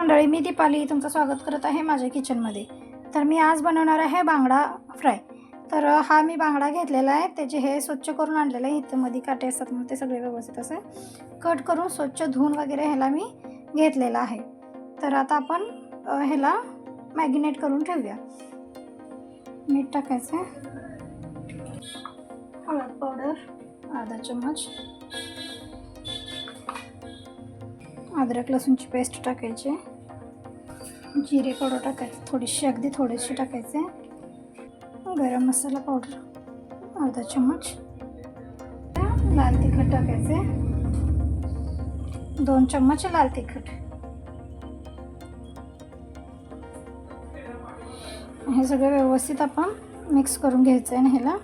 मंडळी मी दीपाली तुमचं स्वागत करत आहे माझ्या किचनमध्ये तर मी आज बनवणार आहे बांगडा फ्राय. तर हा मी बांगडा घेतलेला आहे. त्याचे हे स्वच्छ करून आणलेलं आहे. इथं मध्ये काटे असतात मग ते सगळे व्यवस्थित असं कट करून स्वच्छ धुवून वगैरे ह्याला मी घेतलेला आहे. तर आता आपण ह्याला मॅगिनेट करून ठेवूया. मीठ टाकायचं. हळद पावडर अर्धा चम्मच. अद्रक लसूणची पेस्ट टाकायची. जिरे पावडर टाकायची. थोडीशी अगदी थोडीशी टाकायचे. गरम मसाला पावडर अर्धा चम्मच. लाल तिखट टाकायचे. दोन चम्मच लाल तिखट. हे सगळं व्यवस्थित आपण मिक्स करून घ्यायचं आहे आणि ह्याला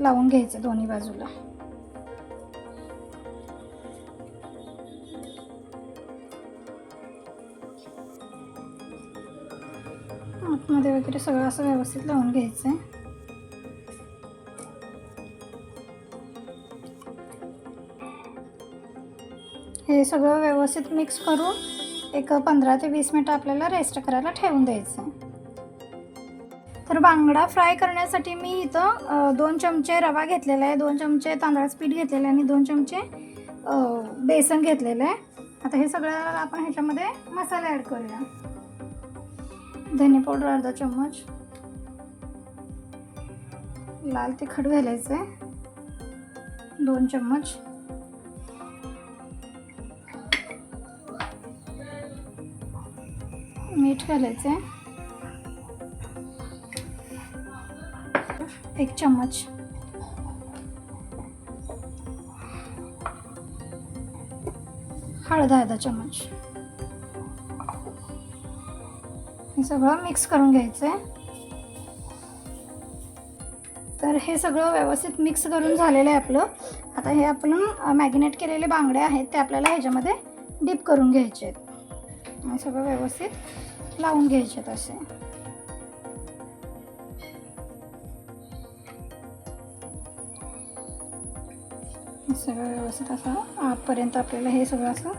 लावून घ्यायचं दोन्ही बाजूला. आतमध्ये वगैरे सगळं असं व्यवस्थित लावून घ्यायचं आहे हे सगळं व्यवस्थित मिक्स करून एक पंधरा ते वीस मिनटं आपल्याला रेस्ट करायला ठेवून द्यायचं आहे तर बांगडा फ्राय करण्यासाठी मी इथं दोन चमचे रवा घेतलेला आहे दोन चमचे तांदळाचं पीठ घेतलेलं आहे आणि दोन चमचे बेसन घेतलेलं आहे. आता हे सगळं आपण ह्याच्यामध्ये मसाला ॲड करूया. धने पावडर अर्धा चम्मच. लाल तिखट घालायचं आहे. दोन चम्मच. मीठ घालायचं आहे. एक चम्मच. हळद अर्धा चम्मच. हे सगळं मिक्स करून घ्यायचं आहे तर हे सगळं व्यवस्थित मिक्स करून झालेलं आहे आपलं. आता हे आपण मॅगिनेट केलेले बांगडे आहेत ते आपल्याला ह्याच्यामध्ये डीप करून घ्यायचे आहेत. सगळं व्यवस्थित लावून घ्यायचे आहेत असे. सगळं व्यवस्थित असं आतपर्यंत आपल्याला हे सगळं असं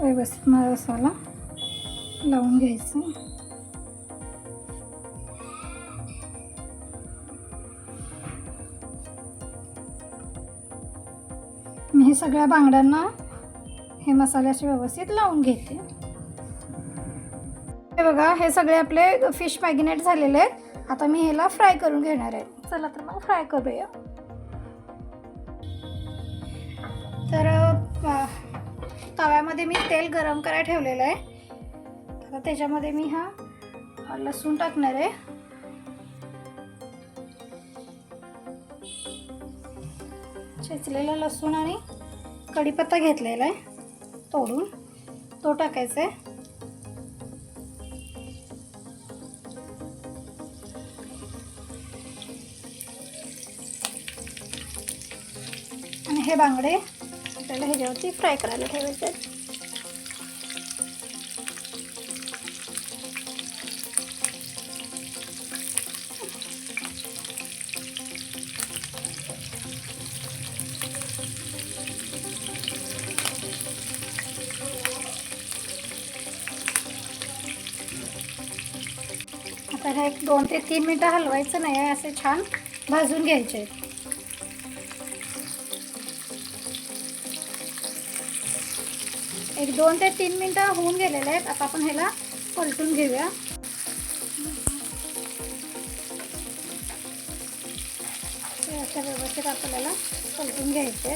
व्यवस्थित मसाला लावून घ्यायचं. मी हे सगळ्या बांगड्यांना हे मसाले असे व्यवस्थित लावून घेते. हे बघा हे सगळे आपले फिश मॅगिनेट झालेले आहेत. आता मी ह्याला फ्राय करून घेणार आहे. चला तर मग फ्राय करूया. तर तव्यामध्ये मी तेल गरम करायला ठेवलेलं आहे. आता त्याच्यामध्ये मी हा लसूण टाकणार आहे. चेचलेला लसूण आणि कढीपत्ता घेतलेला आहे. तोडून तो टाकायचा आहे. आणि हे बांगडे आपल्याला ह्याच्यावरती फ्राय करायला ठेवायचे आहेत. तर हे एक दोन ते तीन मिनटं हलवायचं नाही आहे असे छान भाजून घ्यायचे. आहेत एक दोन ते तीन मिनटं होऊन गेलेले आहेत आता आपण ह्याला पलटून घेऊया. अशा व्यवस्थित आपल्याला पलटून घ्यायचे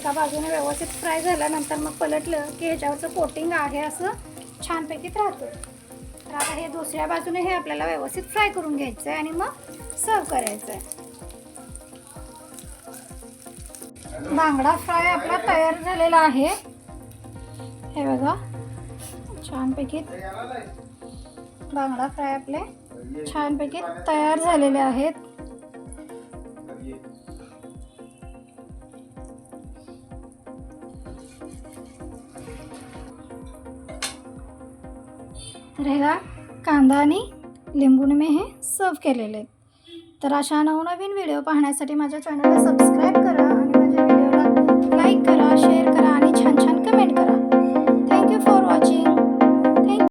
एका बाजूने व्यवस्थित फ्राय झाल्यानंतर मग पलटलं की ह्याच्यावरचं कोटिंग आहे असं छानपैकी राहतं. तर आता हे दुसऱ्या बाजूने हे आपल्याला व्यवस्थित फ्राय करून घ्यायचं आहे आणि मग सर्व करायचं आहे बांगडा फ्राय आपला तयार झालेला आहे. हे बघा छानपैकी बांगडा फ्राय आपले छानपैकी तयार झालेले आहेत. तर ह्याला कांदा आणि लिंबून मी हे सर्व केलेले तर अशा नवनवीन व्हिडिओ पाहण्यासाठी माझ्या चॅनलला सबस्क्राईब करा आणि माझ्या व्हिडिओला लाईक करा शेअर करा आणि छान छान कमेंट करा. Thank you for watching